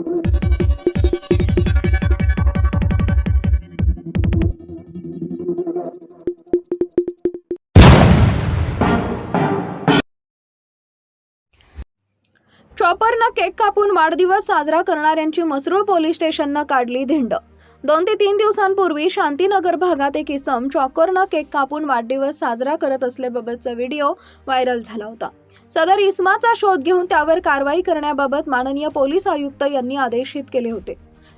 चॉपरनं cake कापून वाढदिवस साजरा करणाऱ्यांची मसरूळ पोलीस स्टेशननं काढली धिंड. दोन ते तीन दिवसांपूर्वी शांतीनगर भागात एक इसम चॉकरनं केक कापून वाढदिवस साजरा करत असल्याबाबतचा व्हिडिओ व्हायरल झाला होता. सदर इसमाचा शोध घेऊन त्यावर कारवाई करण्याबाबत माननीय पोलीस आयुक्त यांनी आदेशित केले होते.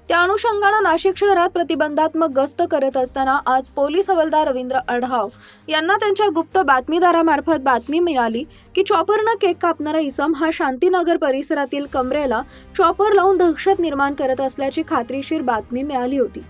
त्या अनुषंगानं नाशिक शहरात प्रतिबंधात्मक गस्त करत असताना आज पोलीस हवालदार रवींद्र अढाव यांना त्यांच्या गुप्त बातमीदारामार्फत बातमी मिळाली की चॉपरनं केक कापणारा इसम हा शांतीनगर परिसरातील कमरेला चॉपर लावून दहशत निर्माण करत असल्याची खात्रीशीर बातमी मिळाली होती.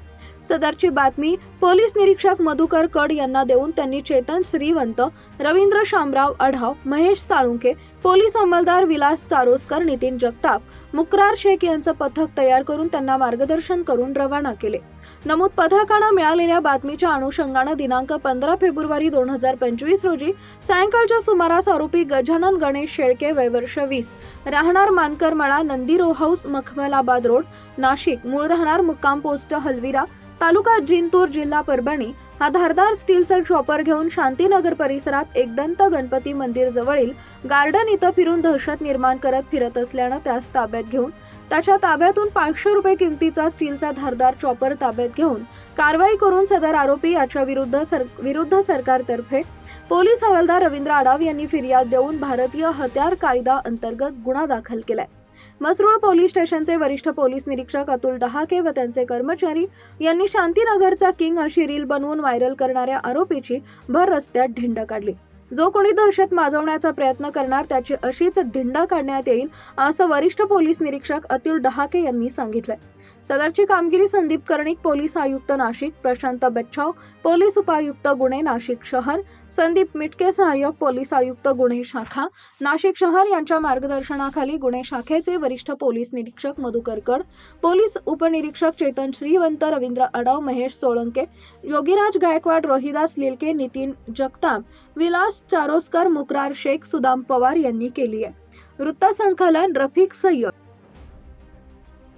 सदरची बातमी पोलीस निरीक्षक मधुकर कड यांना देऊन त्यांनी चेतन श्रीवंत रवींद्र शामराव अढाव महेश साळुंके पोलीस अंमलदार विलास चारोस्कर नितीन जगताप मुक्रार शेख यांचं पथक तयार करून त्यांना मार्गदर्शन करून रवाना केले. नमूद पथकानं मिळालेल्या बातमीच्या अनुषंगानं दिनांक पंधरा फेब्रुवारी दोन हजार पंचवीस रोजी सायंकाळच्या सुमारास आरोपी गजानन गणेश शेळके वय वर्ष वीस राहणार Mankarmala Nandi row house Makhmalabad road Nashik मूळ राहणार मुक्काम पोस्ट हलविरा तालुका जिंतूर जिल्हा परभणी हा धारदार स्टीलचा चॉपर घेऊन शांतीनगर परिसरात एकदंत गणपती मंदिर जवळील गार्डन इथं फिरून दहशत निर्माण करत फिरत असल्यानं त्यास ताब्यात घेऊन त्याच्या ताब्यातून पाचशे रुपये किमतीचा स्टीलचा धारदार चॉपर ताब्यात घेऊन कारवाई करून सदर आरोपी याच्या विरुद्ध सर विरुद्ध सरकारतर्फे पोलीस हवालदार रवींद्र आडाव यांनी फिर्याद देऊन भारतीय हत्यार कायदा अंतर्गत गुन्हा दाखल केलाय. मसरूळ पोलीस स्टेशनचे वरिष्ठ पोलीस निरीक्षक अतुल डहाके व त्यांचे कर्मचारी यांनी शांतीनगरचा किंग अशी रील बनवून व्हायरल करणाऱ्या आरोपीची भर रस्त्यात ढिंड काढली. जो कोणी दहशत माजवण्याचा प्रयत्न करणार त्याची अशीच ढिंड काढण्यात येईल असं वरिष्ठ पोलीस निरीक्षक अतुल डहाके यांनी सांगितलंय. सदरची कामगिरी संदीप कर्णिक पोलीस आयुक्त नाशिक प्रशांत बच्छाव पोलीस उपायुक्त गुन्हे नाशिक शहर संदीप मिटके सहाय्यक पोलीस आयुक्त गुन्हे शाखा नाशिक शहर यांच्या मार्गदर्शनाखाली गुन्हे शाखेचे वरिष्ठ पोलीस निरीक्षक मधुकर कड पोलीस उपनिरीक्षक चेतन श्रीवंत रवींद्र अडाव महेश सोळंके योगीराज गायकवाड रोहिदास लिलके नितीन जगताप विलास चारोस्कर मुक्रार शेख सुदाम पवार यांनी केली आहे. वृत्तसंकलन रफिक सय्यद